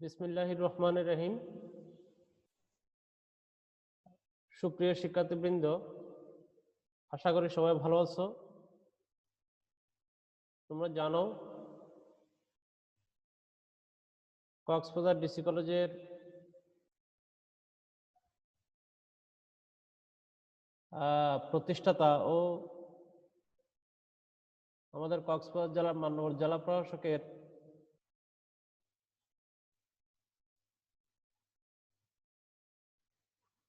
বিসমিল্লাহির রহমান রহিম। সুপ্রিয় শিক্ষার্থীবৃন্দ, আশা করি সবাই ভালো আছো। তোমরা জানো, কক্সবাজার ডিসি কলেজের প্রতিষ্ঠাতা ও আমাদের কক্সবাজার জেলার মান্যবর জেলা প্রশাসকের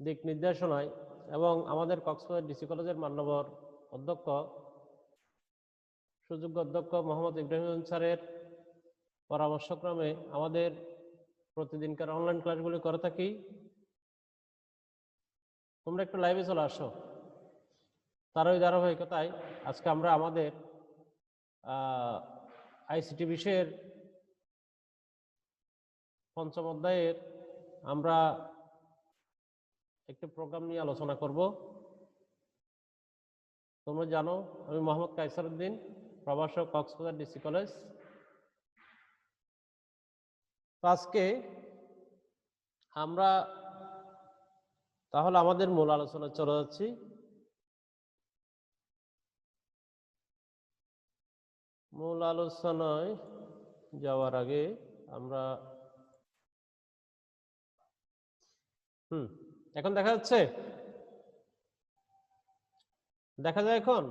দিক নির্দেশনায় এবং আমাদের কক্সবাজার ডিসি কলেজের মান্যবর অধ্যক্ষ, সুযোগ্য অধ্যক্ষ মোহাম্মদ ইব্রাহিম স্যারের পরামর্শক্রমে আমাদের প্রতিদিনকার অনলাইন ক্লাসগুলি করে থাকি। তোমরা একটু লাইভে চলে আসো। তার ওই ধারাবাহিকতায় আজকে আমরা আমাদের আইসিটি বিষয়ের পঞ্চম অধ্যায়ের আমরা একটি প্রোগ্রাম নিয়ে আলোচনা করব। তোমরা জানো, আমি মোহাম্মদ কাইসার উদ্দিন প্রভাষক কক্সবাজার ডিসি কলেজ। আজকে আমরা তাহলে আমাদের মূল আলোচনা চলে যাচ্ছি। মূল আলোচনায় যাওয়ার আগে আমরা হুম এখন দেখা যাচ্ছে? দেখা যায় এখন?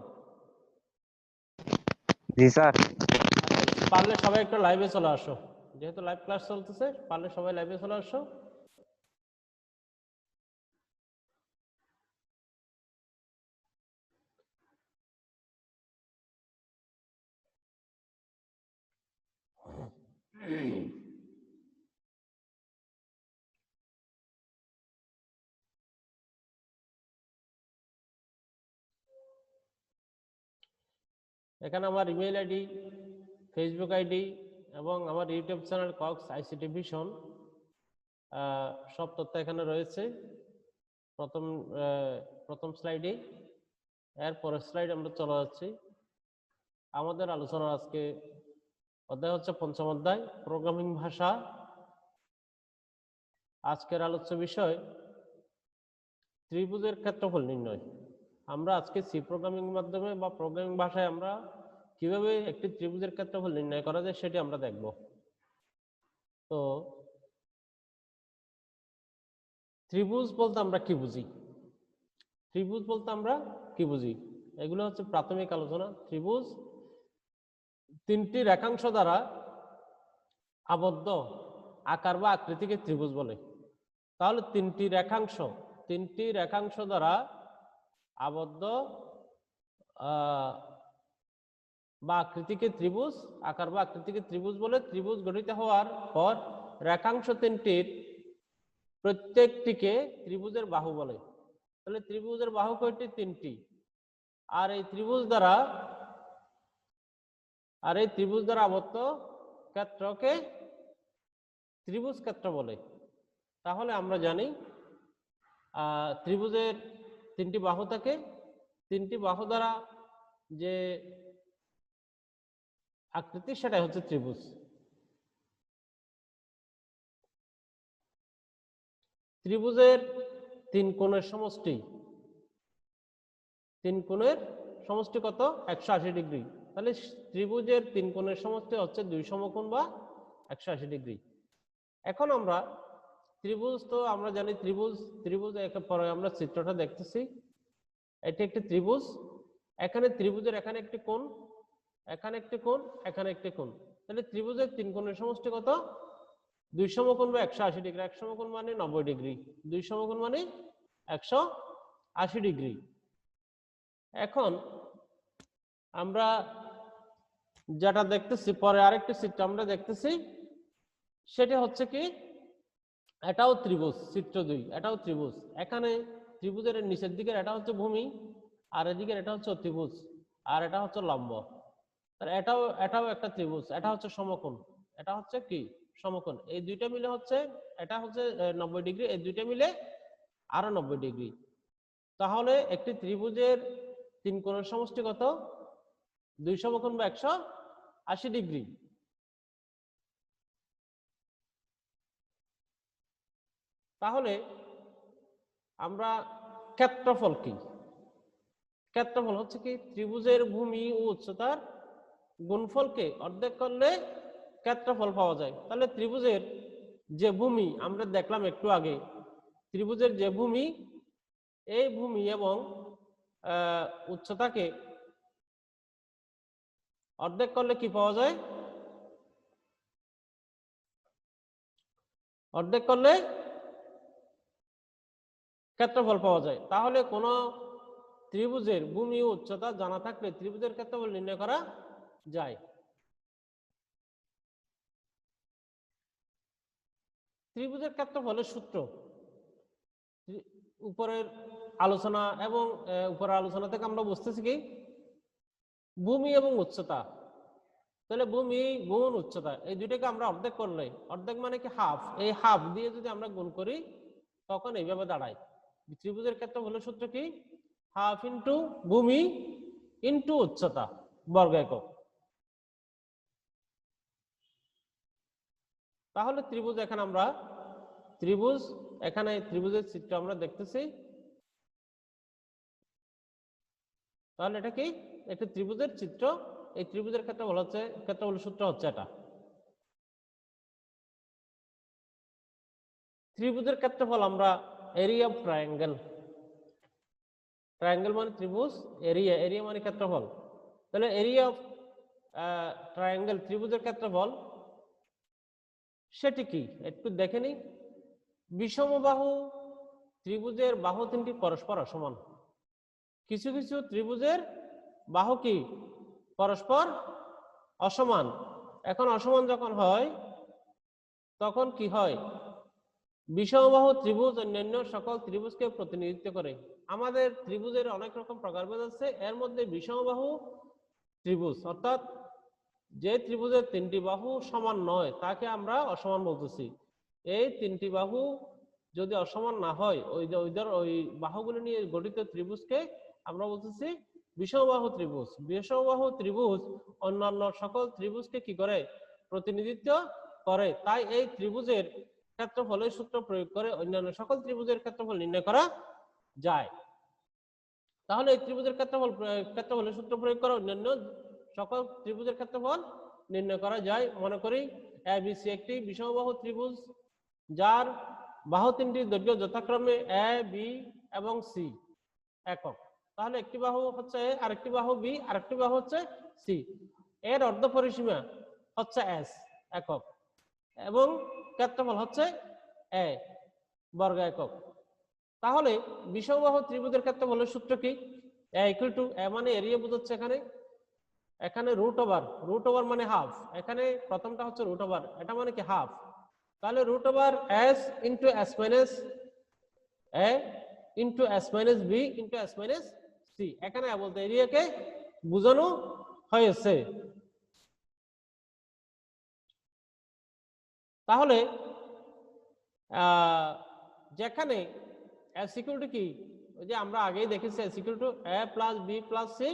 জি স্যার। পারলে সবাই একটু লাইভে চলে আসো। যেহেতু লাইভ ক্লাস চলতেছে পারলে সবাই লাইভে চলে আসো। এখানে আমার ইমেল আইডি ফেসবুক আইডি এবং আমার YouTube channel Cox ICT vision সব তথ্য এখানে রয়েছে। প্রথম প্রথম স্লাইডে এর পরের স্লাইড আমরা চলে যাচ্ছি। আমাদের আলোচনা আজকে অধ্যায় হচ্ছে পঞ্চম অধ্যায় প্রোগ্রামিং ভাষা। আজকের আলোচ্য বিষয়, ত্রিভুজের ক্ষেত্রফল নির্ণয়। আমরা আজকে সি প্রোগ্রামিং মাধ্যমে বা প্রোগ্রামিং ভাষায় আমরা কীভাবে একটি ত্রিভুজের ক্ষেত্রফল নির্ণয় করা যায় সেটি আমরা দেখব। তো ত্রিভুজ বলতে আমরা কি বুঝি? ত্রিভুজ বলতে আমরা কি বুঝি? এগুলো হচ্ছে প্রাথমিক আলোচনা। ত্রিভুজ তিনটি রেখাংশ দ্বারা আবদ্ধ আকার বা আকৃতিকে ত্রিভুজ বলে। তাহলে তিনটি রেখাংশ তিনটি রেখাংশ দ্বারা আবদ্ধ বা আকৃতিকে ত্রিভুজ, আকার বা আকৃতিকে ত্রিভুজ বলে ত্রিভুজ গঠিত হওয়ার পর রেখাংশ তিনটির প্রত্যেকটিকে ত্রিভুজের বাহু বলে। তাহলে ত্রিভুজের বাহু কয়টি? তিনটি। আর এই ত্রিভুজ দ্বারা, আর এই ত্রিভুজ দ্বারা আবদ্ধ ক্ষেত্রকে ত্রিভুজ ক্ষেত্র বলে। তাহলে আমরা জানি ত্রিভুজের তিনটি বাহু থাকে। তিনটি বাহু দ্বারা যে আকৃতি, সেটাই হচ্ছে ত্রিভুজ। ত্রিভুজের তিন কোণের সমষ্টি। তিন কোণের সমষ্টি কত? একশো আশি ডিগ্রি। তাহলে ত্রিভুজের তিন কোণের সমষ্টি হচ্ছে দুই সমকোণ বা একশো আশি ডিগ্রি। এখন আমরা ত্রিভুজ তো আমরা জানি ত্রিভুজ ত্রিভুজ একে পরে আমরা চিত্রটা দেখতেছি। এটি একটি ত্রিভুজ। এখানে ত্রিভুজের এখানে একটি কোণ, এখানে একটি কোণ, এখানে একটি কোণ। তাহলে ত্রিভুজের তিন কোণের সমষ্টি কত? দুই সমকোণ বা একশো আশি ডিগ্রি। এক সমকোণ মানে নব্বই ডিগ্রি। দুই সমকোণ মানে একশো আশি ডিগ্রি। এখন আমরা যেটা দেখতেছি, পরে আরেকটি চিত্র আমরা দেখতেছি, সেটা হচ্ছে কি? এটাও ত্রিভুজ, চিত্র দুই, এটাও ত্রিভুজ। এখানে ত্রিভুজের নিচের দিকের এটা হচ্ছে ভূমি, আর এদিকের এটা হচ্ছে ত্রিভুজ, আর এটা হচ্ছে লম্ব। এটাও এটাও একটা ত্রিভুজ, এটা হচ্ছে সমকোণ, এটা হচ্ছে কি? সমকোণ। এই দুইটা মিলে হচ্ছে, এটা হচ্ছে নব্বই ডিগ্রি, এই দুইটা মিলে আরও নব্বই ডিগ্রি। তাহলে একটি ত্রিভুজের তিন কোণের সমষ্টি কত? দুই সমকোণ বা একশো আশি ডিগ্রি। তাহলে আমরা ক্ষেত্রফল কি? ক্ষেত্রফল হচ্ছে কি, ত্রিভুজের ভূমি ও উচ্চতার গুণফলকে অর্ধেক করলে ক্ষেত্রফল পাওয়া যায়। তাহলে ত্রিভুজের যে ভূমি, আমরা দেখলাম একটু আগে, ত্রিভুজের যে ভূমি, এই ভূমি এবং উচ্চতাকে অর্ধেক করলে কি পাওয়া যায়? অর্ধেক করলে ক্ষেত্রফল পাওয়া যায়। তাহলে কোন ত্রিভুজের ভূমি উচ্চতা জানা থাকলে ত্রিভুজের ক্ষেত্রফল নির্ণয় করা যায়। ত্রিভুজের ক্ষেত্রফলের সূত্র। উপরের আলোচনা এবং উপরের আলোচনা থেকে আমরা বুঝতেছি কি? ভূমি এবং উচ্চতা। তাহলে ভূমি, গুণ, উচ্চতা, এই দুইটাকে আমরা অর্ধেক করলে, অর্ধেক মানে কি? হাফ। এই হাফ দিয়ে যদি আমরা গুণ করি, তখন এইভাবে দাঁড়ায়। ত্রিভুজের ক্ষেত্রে হলো সূত্র কি? হাফ ইন্টু ভূমি ইন্টু উচ্চতা, বর্গ একক। তাহলে ত্রিভুজ এখানে আমরা, ত্রিভুজ, এখানে ত্রিভুজের চিত্র আমরা দেখতেছি। তাহলে এটা কি? একটি ত্রিভুজের চিত্র। এই ত্রিভুজের ক্ষেত্রে বলা হচ্ছে ক্ষেত্রফল সূত্র হচ্ছে এটা। ত্রিভুজের ক্ষেত্রফল আমরা এরিয়া অফ ট্রায়াঙ্গেল ট্রায়াঙ্গেল মানে ত্রিভুজ এরিয়া এরিয়া মানে ক্ষেত্রফল। তাহলে এরিয়া অফ ট্রায়াঙ্গেল ত্রিভুজের ক্ষেত্রফল সেটি কি? একটু দেখে নিই। বিষমবাহু ত্রিভুজের বাহু তিনটি পরস্পর অসমান। কিছু কিছু ত্রিভুজের বাহু কি? পরস্পর অসমান। এখন অসমান যখন হয়, তখন কি হয়? বিষমবাহু ত্রিভুজ অন্যান্য সকল ত্রিভুজকে প্রতিনিধিত্ব করে। আমাদের ত্রিভুজের অনেক রকম প্রকারভেদ আছে। এর মধ্যে বিষমবাহু ত্রিভুজ, অর্থাৎ যে ত্রিভুজের তিনটি বাহু সমান নয়, তাকে আমরা অসমান বলতেছি। এই তিনটি বাহু যদি অসমান না হয়, ওই ওই বাহুগুলো নিয়ে গঠিত ত্রিভুজকে আমরা বলতেছি বিষমবাহু ত্রিভুজ। বিষমবাহু ত্রিভুজ অন্যান্য সকল ত্রিভুজকে কি করে? প্রতিনিধিত্ব করে। তাই এই ত্রিভুজের ক্ষেত্রফলের সূত্র প্রয়োগ করে অন্যান্য সকল ত্রিভুজের ক্ষেত্রফল নির্ণয় করা যায়। তাহলে এই ত্রিভুজের ক্ষেত্রফল, ক্ষেত্রফলের সূত্র প্রয়োগ করে অন্যান্য সকল ত্রিভুজের ক্ষেত্রফল নির্ণয় করা যায়। মনে করি এ বি সি একটি বিষমবাহু ত্রিভুজ, যার বাহু তিনটি দৈর্ঘ্য যথাক্রমে এ বি এবং সি একক। তাহলে একটি বাহু হচ্ছে এ আরেকটি বাহু বি আরেকটি বাহু হচ্ছে সি এর অর্ধ পরিসীমা হচ্ছে এস একক। এবং ক্ষেত্রফল হচ্ছে এ বর্গ একক তাহলে বিষমবাহু ত্রিভুজের ক্ষেত্রফলের সূত্র কি? এ টু এ মানে এরিয়া বোঝাচ্ছে এখানে। এখানে রুট ওভার রুট ওভার মানে হাফ এখানে প্রথমটা হচ্ছে রুট ওভার এটা মানে কি হাফ তাহলে root over S into S minus A into S minus B into S minus C এখানে বলতে এরিয়াকে বোঝানো হয়েছে। তাহলে যেখানে এস ইকুয়াল টু কি? যে আমরা আগেই দেখেছি S equal to A plus B plus C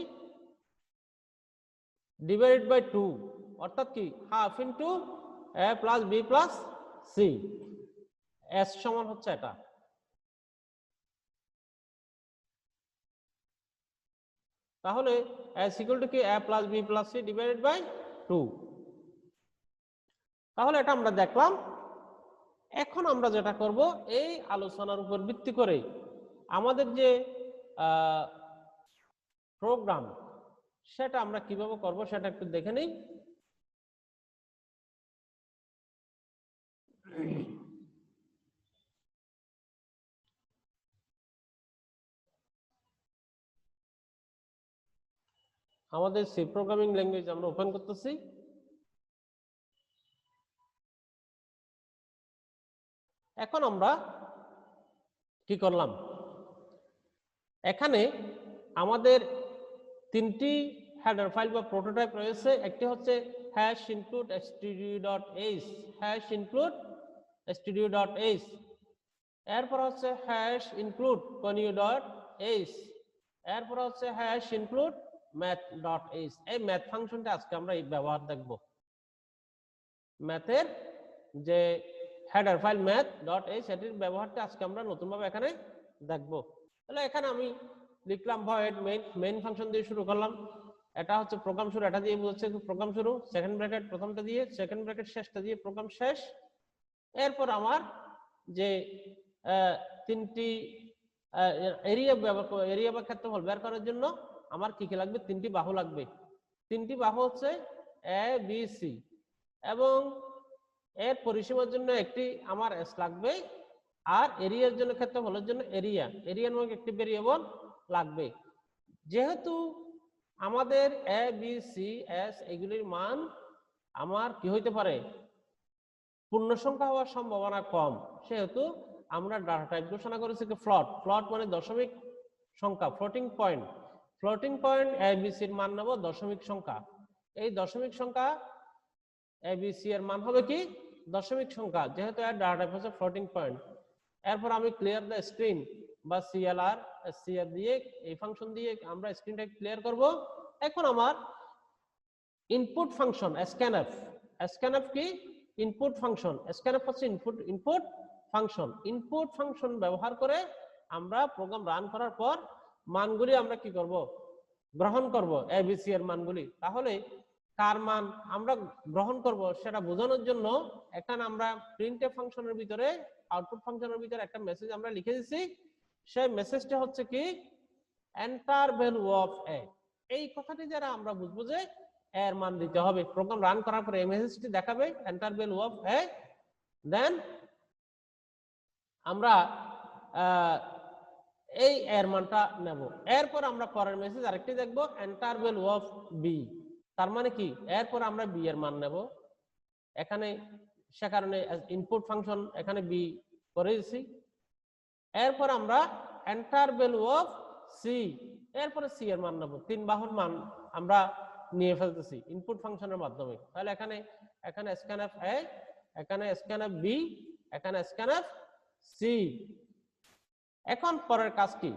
divided by two অর্থাৎ কি? Half into A plus B plus C S সমান হচ্ছে এটা। তাহলে এস ইকুয়াল টু কি? A plus B plus C divided by two তাহলে এটা আমরা দেখলাম, এখন আমরা যেটা করব, এই আলোচনার উপর ভিত্তি করে আমাদের যে প্রোগ্রাম সেটা আমরা কীভাবে করব সেটা একটু দেখে নিই। আমাদের সি প্রোগ্রামিং ল্যাঙ্গুয়েজ আমরা ওপেন করতেছি। এখন আমরা কি করলাম? এখানে আমাদের তিনটি হেডার ফাইল বা প্রোটোটাইপ রয়েছে। একটি হচ্ছে hash include stdio dot H hash include stdio dot H এরপর হচ্ছে hash include conio dot H এরপর হচ্ছে hash include math dot H এই ম্যাথ ফাংশনটা আজকে আমরা এই ব্যবহার দেখব। ম্যাথের যে হেডার ফাইল ম্যাথ ডট এই সেটির ব্যবহারটা আজকে আমরা নতুনভাবে এখানে দেখব। তাহলে এখানে আমি লিখলাম ভয়েড মেইন মেইন ফাংশন দিয়ে শুরু করলাম। এটা হচ্ছে প্রোগ্রাম শুরু, এটা দিয়ে বোঝাচ্ছে প্রোগ্রাম শুরু। সেকেন্ড ব্র্যাকেট প্রথমটা দিয়ে সেকেন্ড ব্র্যাকেট শেষটা দিয়ে প্রোগ্রাম শেষ। এরপর আমার যে তিনটি এরিয়া এরিয়া বা ক্ষেত্রফল বের করার জন্য আমার কি কি লাগবে? তিনটি বাহু লাগবে। তিনটি বাহু হচ্ছে এ বি সি এবং এর পরিসীমার জন্য একটি আমার এস লাগবে আর এরিয়ার জন্য ক্ষেত্রে ক্ষেত্রফলের জন্য এরিয়া এরিয়া নামক একটি ভেরিয়েবল লাগবে। যেহেতু আমাদের এ বি সি এস এগুলির মান আমার কি হইতে পারে? পূর্ণ সংখ্যা হওয়ার সম্ভাবনা কম। সেহেতু আমরা ডাটা টাইপ ঘোষণা করেছি কি ফ্লট ফ্লট মানে দশমিক সংখ্যা ফ্লোটিং পয়েন্ট ফ্লোটিং পয়েন্ট এবিসির মান নেব দশমিক সংখ্যা। এই দশমিক সংখ্যা এবিসি এর মান হবে কি? দশমিক সংখ্যা, যেহেতু এর ডাটা হচ্ছে ফ্লোটিং পয়েন্ট এরপর আমি ক্লিয়ার দ্য স্ক্রিন বা সিএলআর সিআর দিয়ে, এই ফাংশন দিয়ে আমরা স্ক্রিনটা ক্লিয়ার করব। এখন আমার ইনপুট ফাংশন স্ক্যানএফ স্ক্যানএফ কি? ইনপুট ফাংশন স্ক্যানএফ হচ্ছে input input function input function ব্যবহার করে আমরা প্রোগ্রাম রান করার পর মানগুলি আমরা কি করব? গ্রহণ করব এবিসি এর মানগুলি। তাহলে কার মান আমরা গ্রহণ করব সেটা বোঝানোর জন্য এখানে আমরা প্রিন্ট ফাংশনের ভিতরে আউটপুট ফাংশনের ভিতরে একটা মেসেজ আমরা লিখে দিছি। সেই মেসেজটা হচ্ছে কি? এন্টার ভ্যালু অফ এ এই কথাটি যারা আমরা বুঝব যে এর মান দিতে হবে। প্রোগ্রাম রান করার পরে এই মেসেজটি দেখাবে enter value of A then আমরা এই এর মানটা নেব। এরপর আমরা পরের মেসেজ আরেকটি দেখব এন্টার ভ্যালু অফ বি তার মানে কি? এরপর আমরা বি এর মান নেব। এখানে সে কারণে ইনপুট ফাংশন এখানে বি করে দিছি এরপর আমরা এন্টার ভ্যালু অফ সি এরপরে সি এর মান নেব। তিন বাহুর মান আমরা নিয়ে ফেলতেছি ইনপুট ফাংশনের মাধ্যমে। তাহলে এখানে এখানে স্ক্যান স্ক্যানএফ এ এখানে স্ক্যান স্ক্যানএফ বি এখানে স্ক্যান স্ক্যানএফ সি এখন পরের কাজ কি?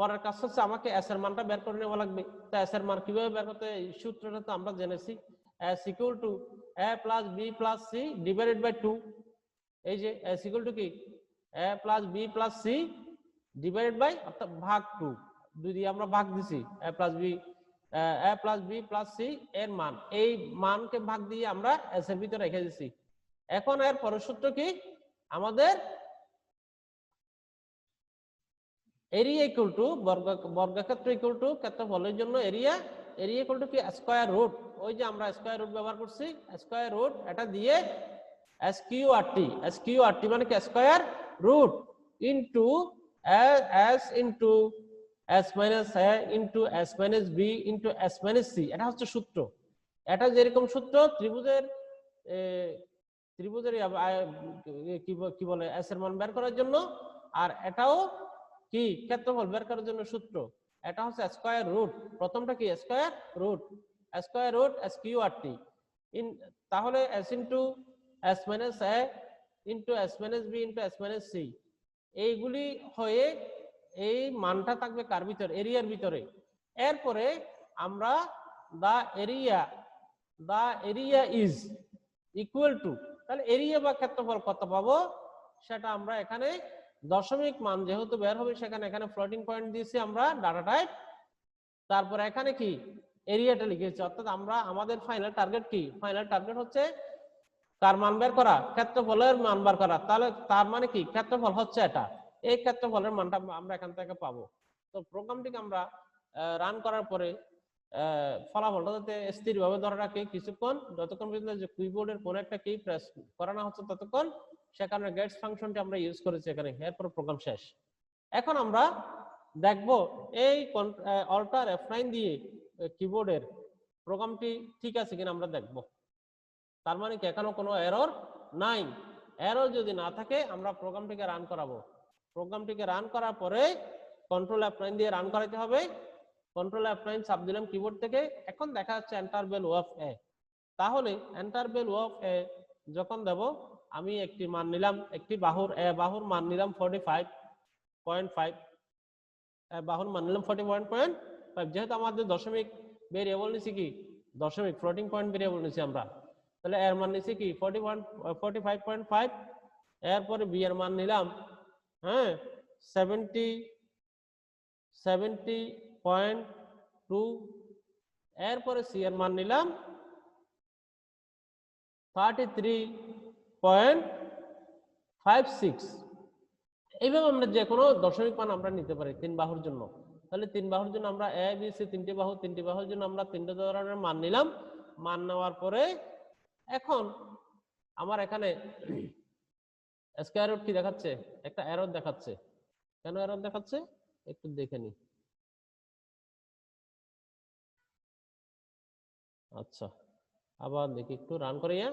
পরের কাজ হচ্ছে আমাকে এস এর মানটা বের করে নেওয়া লাগবে। তো এস এর মান কীভাবে বের করতে এই সূত্রটা তো আমরা জেনেছি। S equal to A plus B plus C divided by two এই যে এস ইকুয়াল টু কি? A plus B plus C divided by অর্থাৎ ভাগ টু দুই দিয়ে আমরা ভাগ দিছি। A plus B A plus B plus C এর মান। এই মানকে ভাগ দিয়ে আমরা এস এর ভিতরে রেখে দিছি। এখন এর পরের সূত্র কি? আমাদের এরিয়া ইকুয়াল টু বর্গ বর্গক্ষেত্র ইকুয়াল টু ক্ষেত্রফলের জন্য এরিয়া এরিয়া ইকুয়াল টু কি স্কয়ার রুট ওই যে আমরা স্কয়ার রুট ব্যবহার করছি স্কয়ার রুট এটা দিয়ে S Q R T S Q R T মানে কি square root into S into S minus A into S minus B into S minus C এটা হচ্ছে সূত্র। এটা যেরকম সূত্র, ত্রিভুজের ত্রিভুজের কি বলে এস এর মান বের করার জন্য, আর এটাও কি? ক্ষেত্রফল বের করার জন্য সূত্র। এটা হচ্ছে স্কয়ার রুট প্রথমটা কি? Square root square root S Q R T in তাহলে S into S minus A into S minus B into S minus C এইগুলি হয়ে এই মানটা থাকবে কার ভিতর? এরিয়ার ভিতরে। এরপরে আমরা the area the area is equal to তাহলে এরিয়া বা ক্ষেত্রফল কত পাবো? সেটা আমরা এখানে দশমিক মান যেহেতু বের হবে, সেখানে এখানে ফ্লোটিং পয়েন্ট দিয়েছি আমরা ডাটা টাইপ তারপর এখানে কি? এরিয়াটা লিখেছি। অর্থাৎ আমরা আমাদের ফাইনাল টার্গেট কি? ফাইনাল টার্গেট হচ্ছে কার মান বের করা? ক্ষেত্রফলের মান বের করা। তাহলে তার মানে কি? ক্ষেত্রফল হচ্ছে এটা। এই ক্ষেত্রফলের মানটা আমরা এখান থেকে পাবো। তো প্রোগ্রামটিকে আমরা রান করার পরে ফলাফলটা যাতে স্থিরভাবে ধরে রাখে, কিছুক্ষণ, যতক্ষণ পর্যন্ত যে কিবোর্ডের কোনো একটা কি প্রেস করা না হচ্ছে, ততক্ষণ সে কারণে গেটস ফাংশনটি আমরা ইউজ করেছি এখানে, এরপর প্রোগ্রাম শেষ। এখন আমরা দেখব এই অল্টার এফ দিয়ে কিবোর্ডের প্রোগ্রামটি ঠিক আছে কিনা আমরা দেখব। তার মানে কি এখনও কোনো এরর নাই। এরর যদি না থাকে, আমরা প্রোগ্রামটিকে রান করাবো। প্রোগ্রামটিকে রান করার পরে কন্ট্রোল এফ দিয়ে রান করাতে হবে। কন্ট্রোল এফ নাইন চাপ দিলাম কিবোর্ড থেকে এখন দেখা যাচ্ছে এন্টার বেল অফ এ তাহলে এন্টার বেল অফ এ যখন দেব আমি একটি মান নিলাম, একটি বাহুর বাহুর মান নিলাম ফর্টি ফাইভ পয়েন্ট ফাইভ বাহুর মান নিলাম ফর্টি পয়েন্ট পয়েন্ট ফাইভ যেহেতু আমাদের দশমিক ভেরিয়েবল নিছি কি? দশমিক ফ্লোটিং পয়েন্ট ভেরিয়েবল নিছি আমরা। তাহলে এর মান নিছি কি? Forty one forty five point five এরপরে বি এর মান নিলাম হ্যাঁ সেভেন্টি সেভেন্টি পয়েন্ট টু এরপরে সি এর মান নিলাম thirty three point five six. এইভাবে আমরা যে কোনো দশমিক মান আমরা নিতে পারি তিন বাহুর জন্য। তাহলে তিন বাহুর জন্য আমরা এ বি সি তিনটি বাহু, তিনটি বাহুর জন্য আমরা তিনটে ধরনের মান নিলাম। মান নেওয়ার পরে এখন আমার এখানে স্কয়ার রুট কি দেখাচ্ছে? একটা এরর দেখাচ্ছে। কেন এরর দেখাচ্ছে? একটু দেখে নি। আচ্ছা আবার দেখি একটু রান করিয়া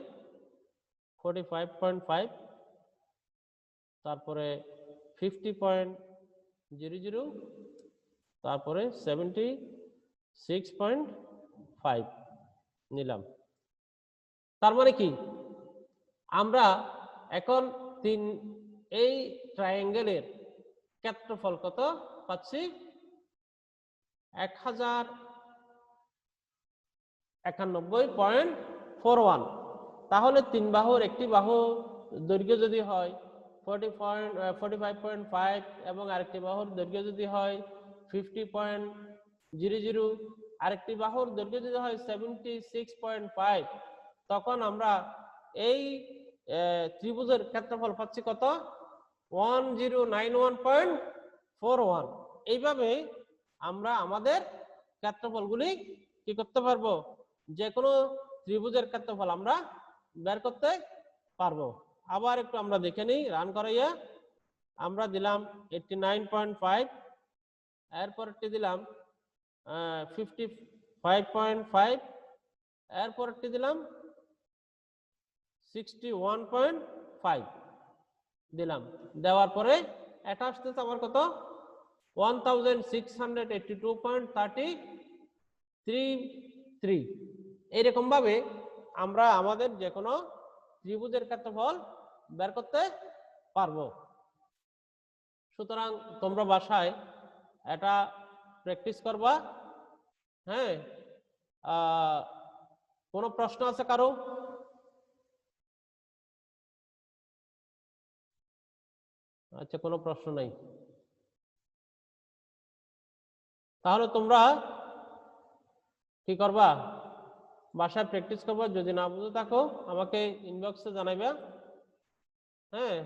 ফোর্টি ফাইভ পয়েন্ট ফাইভ তারপরে ফিফটি পয়েন্ট জিরো জিরো তারপরে সেভেন্টি সিক্স পয়েন্ট ফাইভ নিলাম। তার মানে কি? আমরা এখন তিন, এই ট্রায়াঙ্গেলের ক্ষেত্রফল কত পাচ্ছি? এক হাজার একানব্বই পয়েন্ট ফোর ওয়ান তাহলে তিন বাহুর একটি বাহু দৈর্ঘ্য যদি হয় forty point forty five point five এবং আরেকটি বাহুর দৈর্ঘ্য যদি হয় ফিফটি পয়েন্ট জিরো জিরো আরেকটি বাহুর দৈর্ঘ্য যদি হয় সেভেন্টি সিক্স পয়েন্ট ফাইভ তখন আমরা এই ত্রিভুজের ক্ষেত্রফল পাচ্ছি কত? One zero nine one point four one এইভাবে আমরা আমাদের ক্ষেত্রফলগুলি কি করতে পারব? যে কোনো ত্রিভুজের ক্ষেত্রফল আমরা বের করতে পারব। আবার একটু আমরা দেখে নিই রান করাইয়া আমরা দিলাম এইটটি নাইন পয়েন্ট ফাইভ এরপরটি দিলাম ফিফটি ফাইভ পয়েন্ট ফাইভ এরপরটি দিলাম সিক্সটি ওয়ান পয়েন্ট ফাইভ দিলাম। দেওয়ার পরে এটা আসতেছে আমার কত? One thousand six hundred eighty two point thirty three three এইরকম ভাবে আমরা আমাদের যে কোনো ত্রিভুজের ক্ষেত্রফল বের করতে পারব। সুতরাং তোমরা বাসায় এটা প্র্যাকটিস করবা। হ্যাঁ? কোনো প্রশ্ন আছে কারও? আচ্ছা কোনো প্রশ্ন নাই। তাহলে তোমরা কি করবা? বাসায় প্র্যাকটিস করব যদি না বুঝে থাকো আমাকে ইনবক্সে জানাইবা। হ্যাঁ?